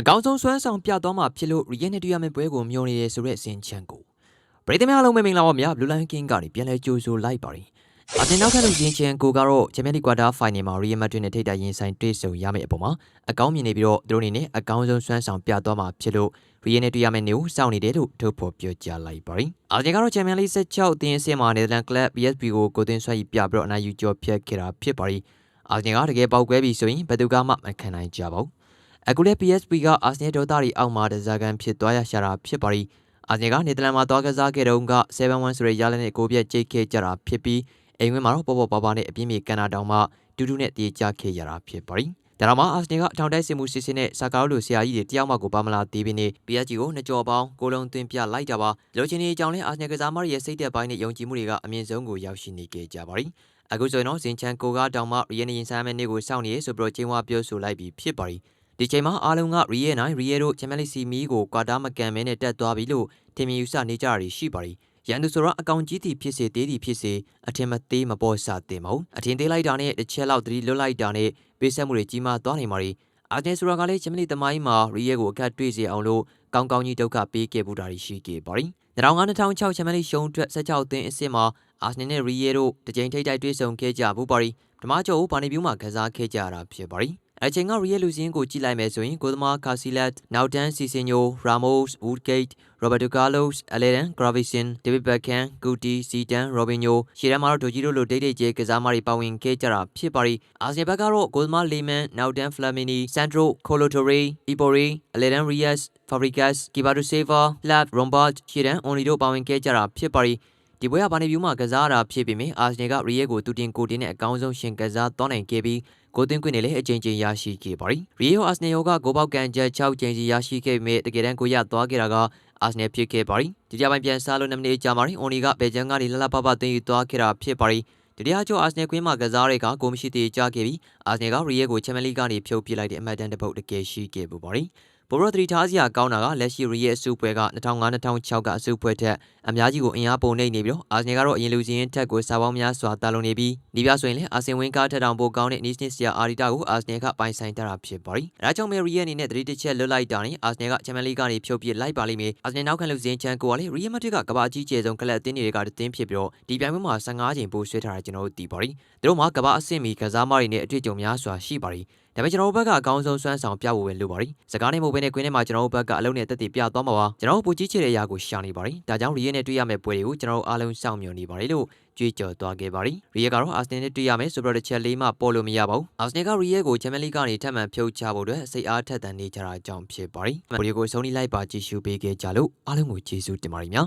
အကောင်းဆုံးစွမ်းဆောင်ပြသွားမှာဖြစ်လို့ Real နဲ့တွေ့ရမယ့်ပွဲကိုမျှော်နေရဆိုတဲ့အစင်ချန်ကိုပရိသတ်များအားလုံးပဲမင်္ဂလာပါဗျာ Blue Line King ကနေပြန်လဲကြိုဆိုလိုက်ပါတယ်အတင်နောက်ထပ်လို့ရင်ချန်ကိုကတော့ Champions League Quarter Final မှာ Real Madrid နဲ့ထိပ်တိုက်ရင်ဆိုင်တွေ့ဆုံရမယ့်အပေါ်မှာအကောင်းမြင်နေပြီးတော့သူတို့အနေနဲ့အကောင်းဆုံးစွမ်းဆောင်ပြသွားမှာဖြစ်လို့ Real နဲ့တွေ့ရမယ့်နေကိုစောင့်နေတယ်လို့ထုတ်ဖော်ပြောကြားလိုက်ပါတယ်အတင်ကတော့ Champions League 16အသင်းအဆင့်မှာ Netherlands Club PSV ကိုကိုသွင်းဆွဲပြီးပြပြီးတော့အနိုင်ယူကျော်ဖြတ်ခဲ့တာဖြစ်ပါတယ်အတင်ကတကယ်ပေါက်ကွဲပြီဆိုရင်ဘယ်သူကမှမခံနိုင်ကြပါဘူး အခုလည်း PSP ကအာဆင်နယ်ဒေါသတွေအောက်မှာတစားကန်ဖြစ်သွားရရှာတာဖြစ်ပါရီအာဆင်ကနေဒလန်မှာသွားကစားခဲ့တုန်းက7-1ဆိုတဲ့ရလနဲ့ကိုပြက်ကြိတ်ခဲ့ကြတာဖြစ်ပြီးအိမ်ဝင်းမှာတော့ပေါ်ပေါ်ပါပါနဲ့အပြင်းပြေကန်နာတောင်မှတူတူနဲ့တေးကြခဲ့ရတာဖြစ်ပါရီဒါတော့မှအာဆင်ကအထောင်တိုက်စစ်မှုစစ်စစ်နဲ့စာကားလိုဆရာကြီးတွေတယောက်မှကိုပါမလာသေးဘဲနဲ့ PSG ကိုနှစ်ကြော်ပေါင်းကိုလုံးသွင်းပြလိုက်တာပါလိုချင်နေအကြောင်းလဲအာဆင်ကစားမရဲ့စိတ်သက်ပိုင်းနဲ့ယုံကြည်မှုတွေကအမြင့်ဆုံးကိုရောက်ရှိနေကြကြပါရီအခုဆိုရင်တော့ဇင်ချန်ကိုကတောင်မှရီယန်ရင်ဆိုင်မဲ့နေ့ကိုစောင့်နေရဆိုပြီးတော့ချင်းဝါပြောဆိုလိုက်ပြီးဖြစ်ပါရီ ဒီချိန်မှာအားလုံးကရီယဲနိုင်ရီယဲတို့ချန်ပီယံလိစီမီကိုကွာတာမကန်မဲနဲ့တက်သွားပြီလို့ထင်မြင်ယူဆနေကြတာရှိပါတယ်ရန်သူဆိုတော့အကောင်ကြီးတီဖြစ်စေတေးတီဖြစ်စေအထင်မသေးမပေါ်စတင်မဟုတ်အထင်သေးလိုက်တာနဲ့တစ်ချက်လောက်သတိလွတ်လိုက်တာနဲ့ပေးဆက်မှုတွေကြီးမားသွားနေပါရီအာဂျင်ဆိုရာကလည်းချန်ပီယံလိသမိုင်းမှာရီယဲကိုအခက်တွေ့စေအောင်လို့ကောင်းကောင်းကြီးဒုက္ခပေးခဲ့ပူတာရှိခဲ့ပါရီ2005-2006ချန်ပီယံလိရှုံးအတွက်16အသင်းအစ်စ်မှာအာဆနယ်နဲ့ရီယဲတို့တကြိမ်ထိပ်တိုက်တွေ့ဆုံခဲ့ကြဘူးပါရီဓမ္မကျော်ကိုဘာနေပြူးမှာကစားခဲ့ကြတာဖြစ်ပါရီ အချိန်က Real လူစင်းကိုကြည့်လိုက်မယ်ဆိုရင်ကိုသမားကာစီလက်နောက်တန်းစီစင်ညိုရာမို့စ်ဝူဒ်ဂိတ်ရိုဘတ်တိုကာလိုစ်အလေဒန်ဂရာဗီဆင်ဒေးဗစ်ဘက်ကန်ဂူတီစီတန်ရိုဘင်ညိုရှေ့တန်းမှာတော့ဒိုဂျီရိုလိုဒိတ်ဒိတ်ကျဲကစားမတွေပါဝင်ခဲ့ကြတာဖြစ်ပါရီအာဆီယံဘက်ကတော့ကိုသမားလီမန်နောက်တန်းဖလာမီနီဆန်ဒရိုခိုလိုတိုရီအီပိုရီအလေဒန်ရီယက်စ်ဖာဘရီကတ်ကီဘာဒိုဆေဗာလပ်ရွန်ဘတ်ရှေ့တန်းအွန်လီတို့ပါဝင်ခဲ့ကြတာဖြစ်ပါရီ ဒီပွဲကဘာနေဗျူးမှာကစားတာဖြစ်ပေမဲ့အာဆင်နယ်ကရီယက်ကိုတူတင်ကိုတင်နဲ့အကောင်းဆုံးရှင်ကစားသွားနိုင်ခဲ့ပြီးကိုသွင်းခွင့်နဲ့လည်းအကြိမ်ကြိမ်ရရှိခဲ့ပါရီရီယိုအာဆနယ်ယောကဂိုပေါက်ကန်ချက်6ကြိမ်စီရရှိခဲ့ပေမဲ့တကယ်တမ်းကိုရသွားခဲ့တာကအာဆနယ်ဖြစ်ခဲ့ပါရီဒီကြပိုင်းပြန်စားလို့2မိနစ်ကြာမှာရီအွန်လီကဘယ်ဂျန်ကနေလှလှပပသွင်းယူသွားခဲ့တာဖြစ်ပါရီတတိယကျော်အာဆနယ်ကွင်းမှာကစားတဲ့ကဂိုမရှိသေးကြခဲ့ပြီးအာဆနယ်ကရီယက်ကိုချန်ပီယံလိကနေဖြုတ်ပစ်လိုက်တဲ့အမှတ်တမ်းတစ်ပုတ်တကယ်ရှိခဲ့ပူပါရီ ဘိုရိုသရီထားစရာကောင်းတာကလက်ရှိရီရဲ့အစုပွဲက2005-2006ကအစုပွဲထက်အများကြီးကိုအင်အားပုံနေနေပြီးတော့အာဆင်ကတော့အရင်လူချင်းထက်ကိုစာပေါင်းများစွာတာလုံနေပြီးဒီပြဆိုရင်လည်းအာဆင်ဝင်းကားထက်တောင်ပိုကောင်းတဲ့နီးစနစ်စရာအာရီတာကိုအာဆင်ကပိုင်ဆိုင်ထားတာဖြစ်ပါရီ။အဲဒါကြောင့်မဲရီရဲ့အနေနဲ့သတိတစ်ချက်လွတ်လိုက်တာနဲ့အာဆင်ကချန်ပီယံလိကနေဖြုတ်ပြလိုက်ပါလိမ့်မယ်။အာဆင်နောက်ခံလူချင်းချန်ကိုကလည်းရီယယ်မက်ဒရစ်ကကမ္ဘာအကြီးကျယ်ဆုံးကလပ်အသင်းတွေကတင်းဖြစ်ပြီးတော့ဒီပြိုင်ပွဲမှာ15ချိန်ပိုဆွဲထားတာကျွန်တော်တို့သိပါရီ။သူတို့မှာကမ္ဘာအဆင့်မီကစားမတွေနဲ့အတွေ့အကြုံများစွာရှိပါရီ။ ဒါပေမဲ့ကျွန်တော်တို့ဘက်ကအကောင်းဆုံးစွမ်းဆောင်ပြဖို့ပဲလိုပါရီစကားနဲ့မဟုတ်ဘဲနဲ့ကွင်းထဲမှာကျွန်တော်တို့ဘက်ကအလုံးနဲ့တက်တည်ပြသွားမှာပါကျွန်တော်တို့ပူကြီးချေတဲ့အရာကိုရှာနေပါရီဒါကြောင့်ရီယက်နဲ့တွေ့ရမယ့်ပွဲတွေကိုကျွန်တော်တို့အားလုံးစောင့်မျှော်နေပါရီလို့ကြွေးကြော်သွားခဲ့ပါရီရီယက်ကတော့အာဆင်နယ်နဲ့တွေ့ရမယ်ဆိုတော့တစ်ချက်လေးမှပေါ်လို့မရပါဘူးအာဆင်နယ်ကရီယက်ကိုချန်ပီယံလိကနေထပ်မံဖြုတ်ချဖို့အတွက်စိတ်အားထက်သန်နေကြတာကြောင့်ဖြစ်ပါရီဗီဒီယိုကိုဆုံးဖြတ်လိုက်ပါကြည့်ရှုပေးခဲ့ကြလို့အားလုံးကိုကျေးဇူးတင်ပါတယ်များ